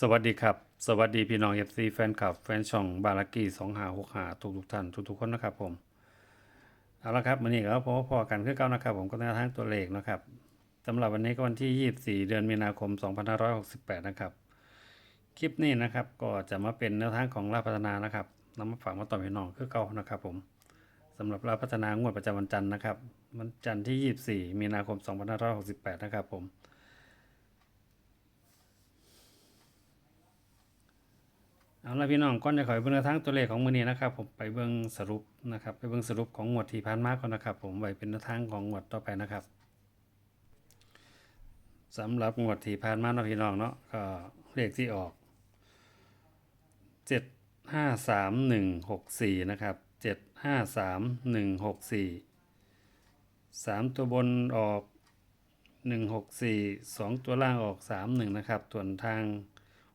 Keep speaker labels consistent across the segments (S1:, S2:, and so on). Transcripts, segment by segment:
S1: สวัสดีครับ สวัสดีพี่น้องเอฟซีแฟนคลับ แฟนช่องบารากีสองหาหกหาทุกทุกท่านทุกทุกคนนะครับผม เอาละครับวันนี้ก็พบพอกันคือเก่านะครับผมก็แนทางตัวเลขนะครับสำหรับวันนี้ก็วันที่ 24 เดือนมีนาคม 2568 นะครับ คลิปนี้นะครับก็จะมาเป็นแนวทางของราพัฒนานะครับนำมาฝากมาต่อพี่น้องคือเก่านะครับผมสำหรับราพัฒนางวดประจำวันจันทร์นะครับวันจันทร์ที่ 24 มีนาคม 2568 นะครับผม เอาละพี่น้องก่อนจะขอไปเบิ่งแนวทางตัวเลขของมือนี้นะครับ ผมไปเบิ่งสรุปนะครับ ไปเบิ่งสรุปของงวดที่ผ่านมาก่อนนะครับ ผมไว้เป็นแนวทางของงวดต่อไปนะครับสำหรับงวดที่ผ่านมาเนาะพี่น้องเนาะก็เลขที่ออก753164นะครับ753164 3ตัวบนออก164 2ตัวล่างออก31นะครับส่วนทาง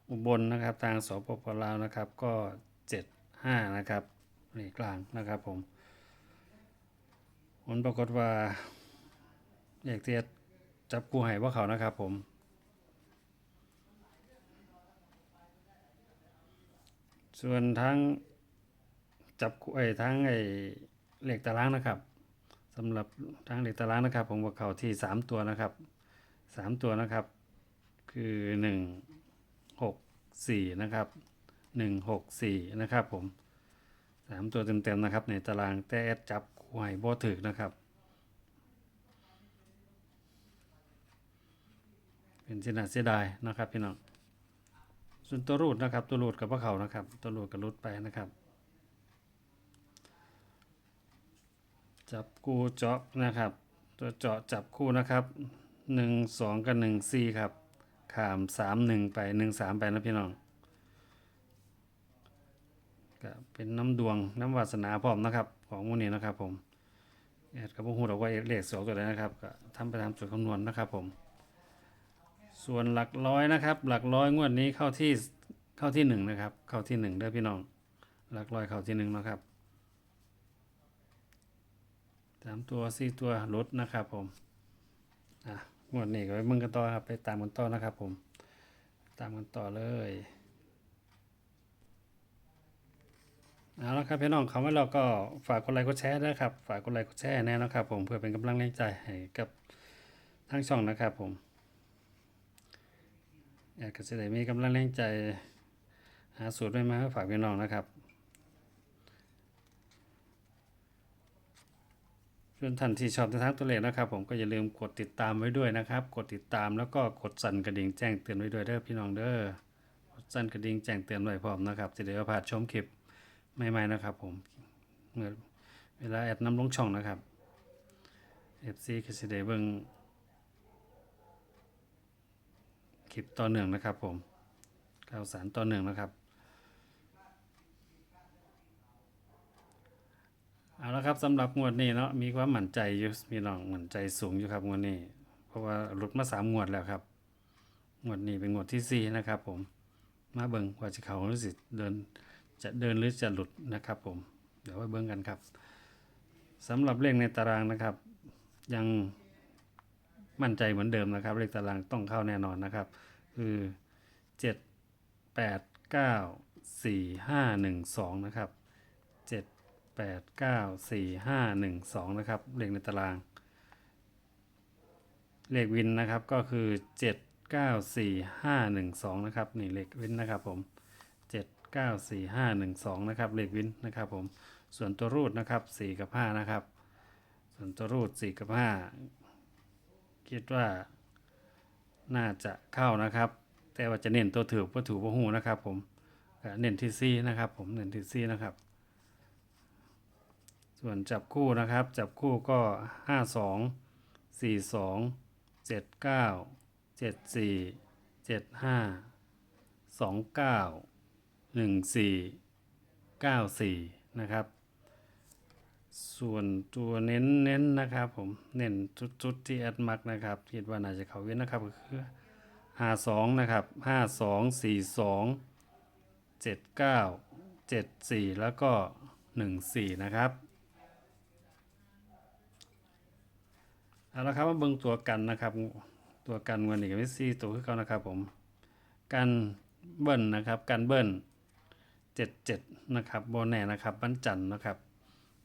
S1: อุบลนนะครับทางสปปลาวนะครับก็ 75 นะครับนี่กลางนะครับผมผลปรากฏว่าเอกเตียจับกูหายว่าเขานะครับผมส่วนทั้งจับไอ้ทั้งไอ้เหล็กตารางนะครับสำหรับทั้งเหล็กตารางนะครับ ผมว่าเขาที่ 3 ตัวนะครับ 3 ตัวนะครับ คือ 1 4 นะครับ 164 นะครับผม 3 ตัวเต็มๆนะครับ ในตารางแต่แอดจับหวยบ่ถึกนะครับ เป็นสินาเสียดายนะครับพี่น้องส่วนตัวรูดนะครับ ตัวรูดกับพวกเขานะครับ ตัวรูดกับรูดไปนะครับ จับคู่เจาะนะครับ ตัวเจาะจับคู่นะครับ 1 2 กับ 1 4 ครับ ขามสามหนึ่งไปหนึ่งสามไปนะพี่น้องก็เป็นน้ำดวงน้ำวาสนาพร้อมนะครับ ของมูนี้นะครับ ผมแอดกับพวกหูเราว่าเลขสองตัวไหนนะครับก็ทำไปตามสูตรคำนวณนะครับผม ส่วนหลักร้อยนะครับ หลักร้อยงวดนี้เข้าที่เข้าที่หนึ่งนะครับ เข้าที่หนึ่งเด้อพี่น้อง หลักร้อยเข้าที่หนึ่งนะครับสามตัวสี่ตัวลดนะครับผม อะ งวดนี้ก็ไปมึงกันต่อครับ ไปตามกันต่อนะครับ ผม ตามกันต่อเลยเอาละครับพี่น้องคำว่าเราก็ฝากกดไลค์กดแชร์ด้ครับ ฝากกดไลค์กดแชร์แน่นะครับ ผมเพื่อเป็นกำลังแรงใจให้กับทั้งช่องนะครับ ผมอยากจะได้มีกำลังแรงใจหาสูตรใหม่มาฝากพี่น้องนะครับ ส่วนท่านที่ชอบในทางตัวเลขนะครับ ผมก็อย่าลืมกดติดตามไว้ด้วยนะครับ กดติดตามแล้วก็กดสั่นกระดิ่งแจ้งเตือนไว้ด้วยเด้อพี่น้องเด้อกดสั่นกระดิ่งแจ้งเตือนไว้พร้อมนะครับจะได้ว่าพาดชมคลิปใหม่ๆนะครับ ผมเมื่อเวลาแอดน้ำลงช่องนะครับ FC ก็สิได้เบิ่งคลิปต่อเนื่องนะครับ ผมข่าวสารต่อเนื่องนะครับ เอาละครับสำหรับงวดนี้เนาะมีความมั่นใจอยู่พี่น้องมั่นใจสูงอยู่ครับงวดนี้ เพราะว่าหลุดมาสามงวดแล้วครับ งวดนี้เป็นงวดที่สี่นะครับผมมาเบิงว่าจะเขาหรือสิเดินจะเดินหรือจะหลุดนะครับผม เดี๋ยวไว้เบิ่งกันครับสำหรับเลขในตารางนะครับ ยังมั่นใจเหมือนเดิมนะครับ เลขตารางต้องเข้าแน่นอนนะครับ คือเจ็ดแปดเก้าสี่ห้าหนึ่งสองนะครับ 8 9 4 5 1 2 นะครับ เลขในตาราง เลขวินนะครับก็คือ 7 9 4 5 1 2 นะครับ นี่เลขวินนะครับผม 7 9 4 5 1 2 นะครับ เลขวินนะครับผมส่วนตัวรูดนะครับ 4 กับ 5 นะครับ ส่วนตัวรูด 4 กับ 5 คิดว่าน่าจะเข้านะครับ แต่ว่าจะเน้นตัวถือวัตถุวพหูนะครับผมเน้นที่ซีนะครับผมเน้นที่ซีนะครับ ส่วนจับคู่นะครับ จับคู่ก็ห้าสองสี่สองเจ็ดเก้าเจ็ดสี่เจ็ดห้าสองเก้าหนึ่งสี่เก้าสี่นะครับ ส่วนตัวเน้นเน้นนะครับผม เน้นจุดๆที่แอดมักนะครับ คิดว่าน่าจะเขาเว้นนะครับก็คือห้าสองนะครับห้าสองสี่สองเจ็ดเก้าเจ็ดสี่แล้วก็หนึ่งสี่นะครับ เอาละครับมาเบิ่งตัวกันนะครับ ตัวกันวันนี้ก็มีสี่ตัวคือเขานะครับผมกันเบิ้ลนะครับการเบิ้ลเจ็ดเจ็ดนะครับโบแน่นะครับวันจันทร์นะครับ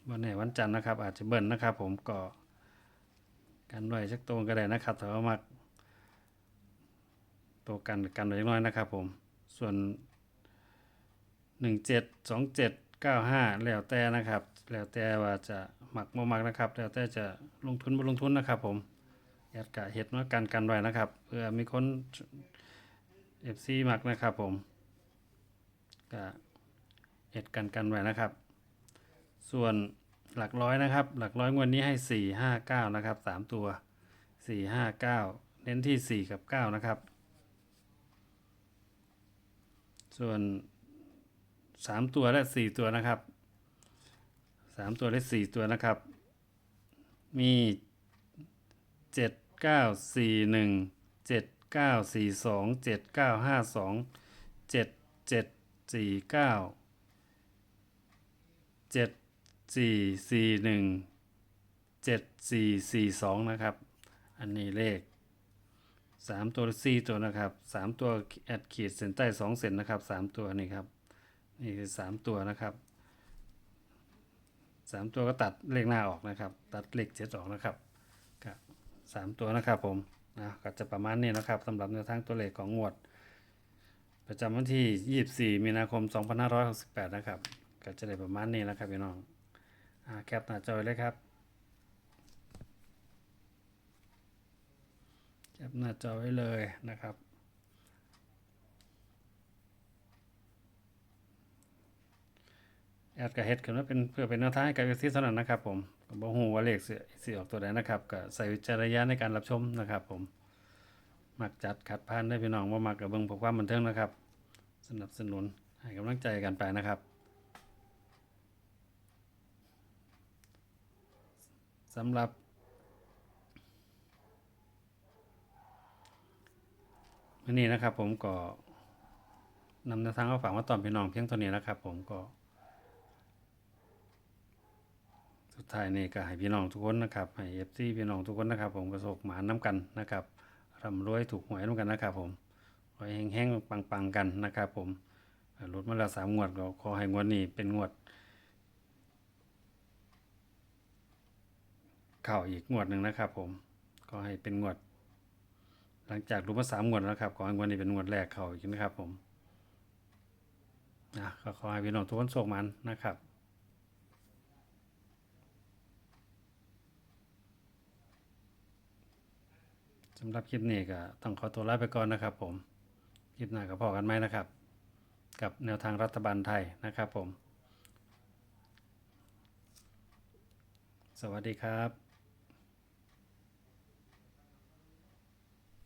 S1: โบนแน่วันจันทร์นะครับ อาจจะเบิ้ลนะครับผมก็กันไว้สักตัวก็ได้นะครับถ้าว่ามักตัวกันกันไว้จักน้อยนะครับผมส่วนหนึ่งเจ็ดสองเจ็ดเก้าห้าแล้วแต่นะครับ แล้วแต่ว่าจะหมักบ่มักนะครับ แล้วแต่จะลงทุนบ่ลงทุนนะครับ ผมอยากกะเห็ดมากันกันไว้นะครับเพื่อมีคนเอฟซีหมักนะครับ ผมก็เอ็ดกันกันไว้นะครับ ส่วนหลักร้อยนะครับ หลักร้อยงวดนี้ให้สี่ห้าเก้านะครับสามตัวสี่ห้าเก้าเน้นที่สี่กับเก้านะครับ ส่วนสามตัวและสี่ตัวนะครับามตัวและสี่ตัวนะครับ มีเจ็ดเก้าสี่หนึ่งเจ็ดเก้าสี่สองเจ็ดเก้าห้าสองเจ็ดเจ็ดสี่เก้าเจ็ดสี่สี่หนึ่งเจ็ดสี่สี่สองนะครับ อันนี้เลขสามตัวสี่ตัวนะครับสามตัวแอดขีดเส้นใต้สองเส้นนะครับสามตัวนี่ครับนี่คือสามตัวนะครับ สามตัวก็ตัดเลขหน้าออกนะครับ ตัดเลขเจ็ดออกนะครับครับสามตัวนะครับผมนะก็จะประมาณนี้นะครับสำหรับแนวทางตัวเลขของงวด ประจำวันที่ 24 มีนาคม 2568 นะครับ ก็จะได้ประมาณนี้นะครับพี่น้องอาแคปหน้าจอเลยครับแคปหน้าจอไว้เลยนะครับ แอ ดกับเฮ็ดขึ้นมาเป็นเพื่อเป็นแนวทางให้กับเอซีเท่านั้นนะครับผมก็บ่ฮู้ว่าเลขสิสิออกตัวใดนะครับก็ใส่วิจารณญาณในการรับชมนะครับผม มักจัดขัดพานได้พี่น้องว่ามักกับเบิ่งพื่อความบันเทิงนะครับ สนับสนุนให้กำลังใจกันไปนะครับสำหรับวันนี้นะครับผมก็นำแนวทางมาฝากมาตอนพี่น้องเพียงเท่านี้นะครับผมก็ สุดท้ายนี่ก็ให้พี่น้องทุกคนนะครับให้เอฟซีพี่น้องทุกคนนะครับ ผมประสบหมานน้ำกันนะครับร่ำรวยถูกหวยน้ำกันนะครับผมขอให้แห้งๆปังๆกันนะครับ ผมลดมาแล้วสามงวดก็ขอให้งวดนี้เป็นงวดเข่าอีกงวดหนึ่งนะครับ ผมก็ให้เป็นงวด หลังจากรู้มาสามงวดแล้วครับขอให้งวดนี้เป็นงวดแรกเข่าอีกนะครับ ผมนะก็ขอให้พี่น้องทุกคนโชคมันนะครับ สำหรับคลิปนี้ก็ต้องขอตัวลาไปก่อนนะครับผม คลิปหน้าก็พอกันไหมนะครับ กับแนวทางรัฐบาลไทยนะครับผม สวัสดีครับ